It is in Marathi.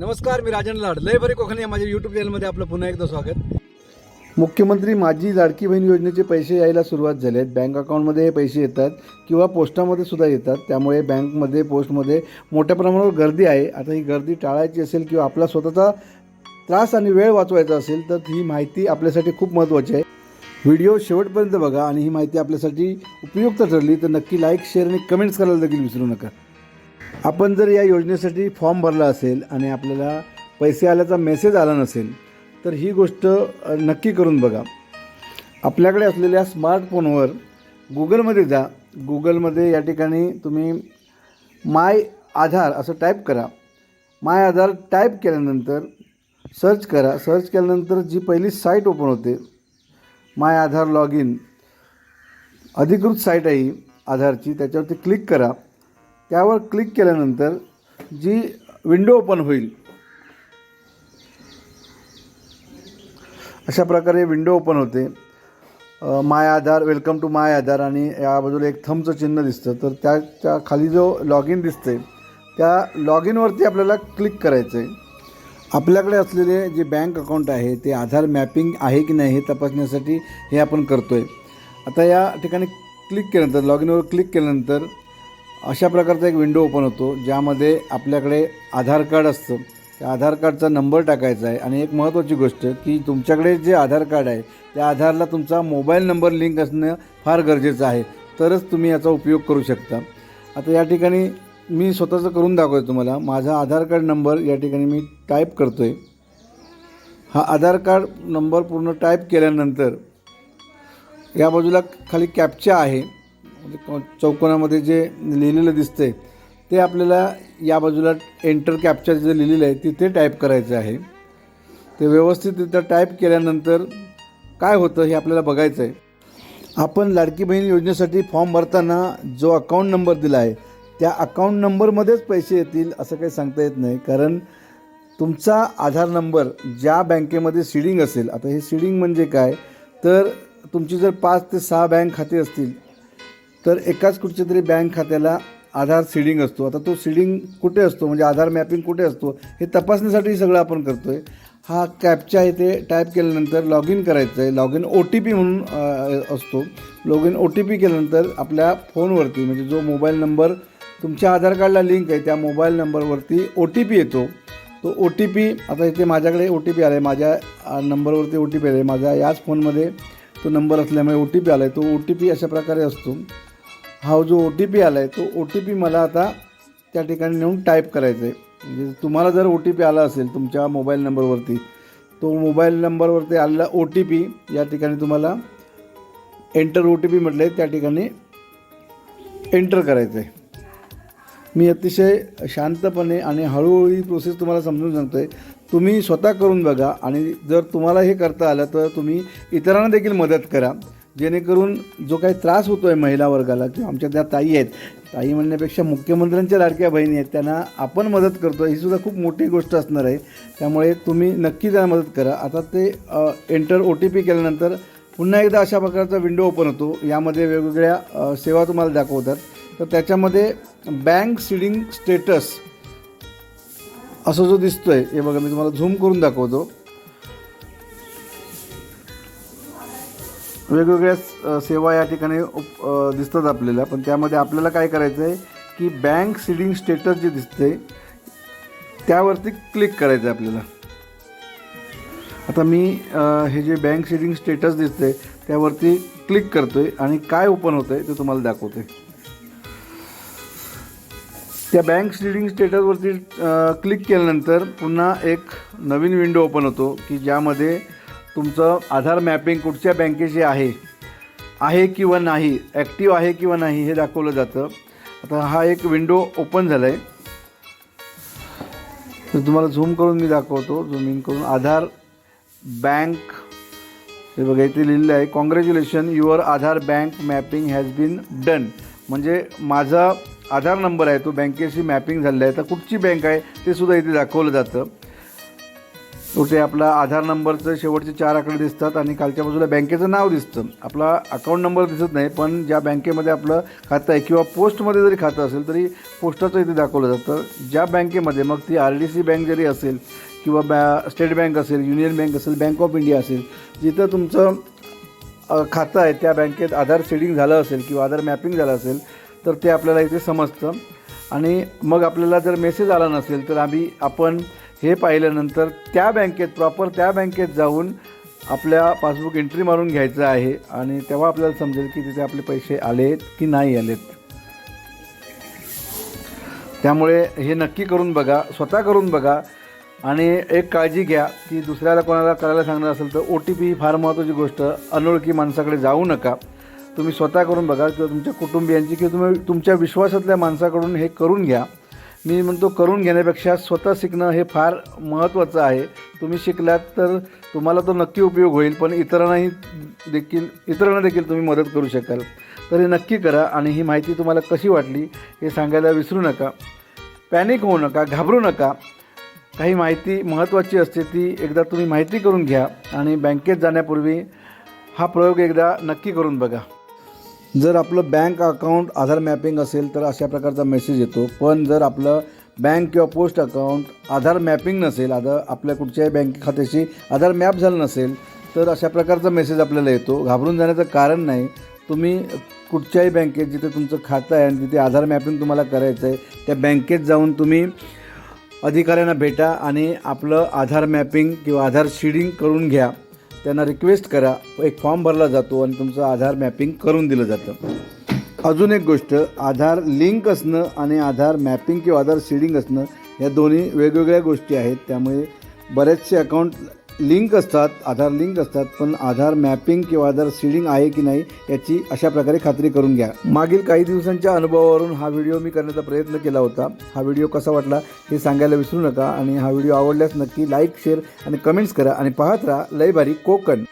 नमस्कार मी राजन लाड. लय बरे कोकणी या माझ्या यूट्यूब चॅनलमध्ये आपलं पुन्हा एकदा स्वागत. मुख्यमंत्री माझी लाडकी बहीण योजनेचे पैसे यायला सुरुवात झाली आहेत. बँक अकाउंटमध्ये हे पैसे येतात किंवा पोस्टामध्ये सुद्धा येतात. त्यामुळे बँकमध्ये पोस्टमध्ये मोठ्या प्रमाणावर गर्दी आहे. आता ही गर्दी टाळायची असेल किंवा आपला स्वतःचा त्रास आणि वेळ वाचवायचा असेल तर ही माहिती आपल्यासाठी खूप महत्त्वाची आहे. व्हिडिओ शेवटपर्यंत बघा आणि ही माहिती आपल्यासाठी उपयुक्त ठरली तर नक्की लाईक शेअर आणि कमेंट्स करायला देखील विसरू नका. आपण जर या योजनेसाठी फॉर्म भरला असेल आणि आपल्याला पैसे आल्याचा मेसेज आला नसेल तर ही गोष्ट नक्की करून बघा. आपल्याकडे असलेल्या स्मार्टफोनवर गुगलमध्ये जा. गुगलमध्ये या ठिकाणी तुम्ही माय आधार असं टाईप करा. माय आधार टाईप केल्यानंतर सर्च करा. सर्च केल्यानंतर जी पहिली साईट ओपन होते माय आधार लॉग इन अधिकृत साईट आहे ही आधारची त्याच्यावरती क्लिक करा. त्यावर क्लिक केल्यानंतर जी विंडो ओपन होईल अशा प्रकारे विंडो ओपन होते. माय आधार वेलकम टू माय आधार आणि या बाजूला एक थमचं चिन्ह दिसतं. तर त्याच्याखाली जो लॉग इन दिसते त्या लॉग इनवरती आपल्याला क्लिक करायचं आहे आपल्याकडे असलेले जे बँक अकाउंट आहे ते आधार मॅपिंग आहे की नाही हे तपासण्यासाठी हे आपण करतो आहे आता या ठिकाणी क्लिक केल्यानंतर लॉग इनवर क्लिक केल्यानंतर अशा प्रकारचा एक विंडो ओपन होतो ज्यामध्ये आपल्याकडे आधार कार्ड असतं. त्या आधार कार्डचा नंबर टाकायचा आहे. आणि एक महत्त्वाची गोष्ट की तुमच्याकडे जे आधार कार्ड आहे त्या आधारला तुमचा मोबाईल नंबर लिंक असणं फार गरजेचं आहे. तरच तुम्ही याचा उपयोग करू शकता. आता या ठिकाणी मी स्वतःचं करून दाखवतो तुम्हाला. माझा आधार कार्ड नंबर या ठिकाणी मी टाईप करतो आहे हा आधार कार्ड नंबर पूर्ण टाईप केल्यानंतर या बाजूला खाली कॅप्चा आहे. म्हणजे चौकोनामध्ये जे लिहिलेलं दिसतंय ते आपल्याला या बाजूला एंटर कॅप्चर जे लिहिलेलं आहे तिथे टाईप करायचं आहे. ते व्यवस्थितरित्या टाईप केल्यानंतर काय होतं हे आपल्याला बघायचं आहे. आपण लाडकी बहीण योजनेसाठी फॉर्म भरताना जो अकाउंट नंबर दिला आहे त्या अकाउंट नंबरमध्येच पैसे येतील असं काही सांगता येत नाही. कारण तुमचा आधार नंबर ज्या बँकेमध्ये सीडिंग असेल आता हे सीडिंग म्हणजे काय? तर तुमची जर पाच ते सहा बँक खाते असतील तर एकाच कुठच्या तरी बँक खात्याला आधार सीडिंग असतो. आता तो सीडिंग कुठे असतो? म्हणजे आधार मॅपिंग कुठे असतो? हे तपासण्यासाठी सगळं आपण करतो आहे हा कॅपचा इथे टाईप केल्यानंतर लॉग इन करायचं आहे log in O T P म्हणून असतो. Log in O T P केल्यानंतर आपल्या फोनवरती म्हणजे जो मोबाईल नंबर तुमच्या आधार कार्डला लिंक आहे त्या मोबाईल नंबरवरती ओ टी पी येतो. तो ओ टी पी आता इथे माझ्याकडे ओ टी पी आला आहे माझ्या नंबरवरती ओ टी पी आला आहे माझ्या याच फोनमध्ये तो नंबर असल्यामुळे ओ टी पी आला आहे तो ओ टी पी अशा प्रकारे असतो. हा जो ओ टी पी आला आहे तो ओ टी पी मला आता त्या ठिकाणी नेऊन टाईप करायचा आहे म्हणजे तुम्हाला जर ओ टी पी आला असेल तुमच्या मोबाईल नंबरवरती तो मोबाईल नंबरवरती आलेला ओ टी पी या ठिकाणी तुम्हाला एंटर ओ टी पी म्हटलं आहे त्या ठिकाणी एंटर करायचं आहे मी अतिशय शांतपणे आणि हळूहळू ही प्रोसेस तुम्हाला समजून सांगतो आहे तुम्ही स्वतः करून बघा आणि जर तुम्हाला हे करता आलं तर तुम्ही इतरांना देखील मदत करा. जेणेकरून जो काही त्रास होतो आहे महिला वर्गाला किंवा आमच्या त्या ताई आहेत ताई म्हणण्यापेक्षा मुख्यमंत्र्यांच्या लाडक्या बहिणी आहेत त्यांना आपण मदत करतो ही सुद्धा खूप मोठी गोष्ट असणार आहे. त्यामुळे तुम्ही नक्की त्यांना मदत करा. आता ते एंटर ओ टी पी केल्यानंतर पुन्हा एकदा अशा प्रकारचा विंडो ओपन होतो. यामध्ये वेगवेगळ्या सेवा तुम्हाला दाखवतात. तर त्याच्यामध्ये बँक सीडिंग स्टेटस असं जो दिसतो आहे हे बघा मी तुम्हाला झूम करून दाखवतो. वेगवेगळ्या सेवा या ठिकाणी उप- दिसतात आपल्याला. पण त्यामध्ये आपल्याला काय करायचं आहे की बँक सीडिंग स्टेटस जे दिसते त्यावरती क्लिक करायचं आहे आपल्याला. आता मी हे जे बँक सीडिंग स्टेटस दिसते त्यावरती क्लिक करतो आहे आणि काय ओपन होतं आहे ते तुम्हाला दाखवते त्या बँक सीडिंग स्टेटसवरती क्लिक केल्यानंतर पुन्हा एक नवीन विंडो ओपन होतो की ज्यामध्ये तुमचं आधार मॅपिंग कुठच्या बँकेशी आहे? आहे किंवा नाही? ॲक्टिव्ह आहे किंवा नाही हे दाखवलं जातं. आता हा एक विंडो ओपन झाला आहे तुम्हाला झूम करून मी दाखवतो. झूम इन करून आधार बँक. हे बघा इथे लिहिलेलं आहे congratulation your Aadhaar bank mapping has been done म्हणजे माझा आधार नंबर आहे तो बँकेशी मॅपिंग झालेला आहे. तर कुठची बँक आहे ते सुद्धा इथे दाखवलं जातं. कुठे आपला आधार नंबरचं शेवटचे चार आकडे दिसतात आणि खालच्या बाजूला बँकेचं नाव दिसतं. आपला अकाउंट नंबर दिसत नाही पण ज्या बँकेमध्ये आपलं खातं आहे किंवा पोस्टमध्ये जरी खातं असेल तरी पोस्टाचं इथे दाखवलं जातं. ज्या बँकेमध्ये मग ती आर डी सी बँक जरी असेल किंवा बॅ स्टेट बँक असेल युनियन बँक असेल बँक ऑफ इंडिया असेल जिथं तुमचं खातं आहे त्या बँकेत आधार सेडिंग झालं असेल किंवा आधार मॅपिंग झालं असेल तर ते आपल्याला इथे समजतं. आणि मग आपल्याला जर मेसेज आला नसेल तर आम्ही आपण हे पाहिल्यानंतर त्या बँकेत प्रॉपर त्या बँकेत जाऊन आपल्या पासबुक एंट्री मारून घ्यायचं आहे आणि तेव्हा आपल्याला समजेल की तिथे आपले पैसे आलेत की नाही आलेत. त्यामुळे हे नक्की करून बघा स्वतः करून बघा आणि एक काळजी घ्या की दुसऱ्याला कोणाला करायला सांगणार असेल तर ओ टी पी ही फार महत्त्वाची गोष्ट. अनोळखी माणसाकडे जाऊ नका. तुम्ही स्वतः करून बघा किंवा तुमच्या कुटुंबियांची किंवा तुम्ही तुमच्या विश्वासातल्या माणसाकडून हे करून घ्या. मी म्हणतो करून घेण्यापेक्षा स्वतः शिकणं हे फार महत्त्वाचं आहे. तुम्ही शिकलात तर तुम्हाला तो नक्की उपयोग होईल पण इतरांनाही देखील इतरांना देखील तुम्ही मदत करू शकाल. तर हे नक्की करा आणि ही माहिती तुम्हाला कशी वाटली हे सांगायला विसरू नका. पॅनिक होऊ नका घाबरू नका. काही माहिती महत्त्वाची असते ती एकदा तुम्ही माहिती करून घ्या आणि बँकेत जाण्यापूर्वी हा प्रयोग एकदा नक्की करून बघा. जर आपलं बँक अकाउंट आधार मॅपिंग असेल तर अशा प्रकारचा मेसेज येतो. पण जर आपलं बँक किंवा पोस्ट अकाउंट आधार मॅपिंग नसेल आधार आपल्या कुठच्याही बँक खात्याशी आधार मॅप झालं नसेल तर अशा प्रकारचा मेसेज आपल्याला येतो. घाबरून जाण्याचं कारण नाही. तुम्ही कुठच्याही बँकेत जिथे तुमचं खातं आहे आणि तिथे आधार मॅपिंग तुम्हाला करायचं आहे त्या बँकेत जाऊन तुम्ही अधिकाऱ्यांना भेटा आणि आपलं आधार मॅपिंग किंवा आधार शिडिंग करून घ्या. त्यांना रिक्वेस्ट करा एक फॉर्म भरला जातो आणि तुमचं आधार मॅपिंग करून दिलं जातं. अजून एक गोष्ट आधार लिंक असणं आणि आधार मॅपिंग किंवा आधार सीडिंग असणं या दोन्ही वेगवेगळ्या गोष्टी आहेत. त्यामुळे बरेचसे अकाउंट लिंक असतात आधार लिंक असतात पण आधार मॅपिंग किंवा आधार सीडिंग आहे की नाही याची अशा प्रकारे खात्री करून घ्या. मागील काही दिवसांच्या अनुभवावरून हा व्हिडिओ मी करण्याचा प्रयत्न केला होता. हा व्हिडिओ कसा वाटला हे सांगायला विसरू नका आणि हा व्हिडिओ आवडल्यास नक्की लाईक शेअर आणि कमेंट्स करा आणि पाहत राहा लय भारी कोकण.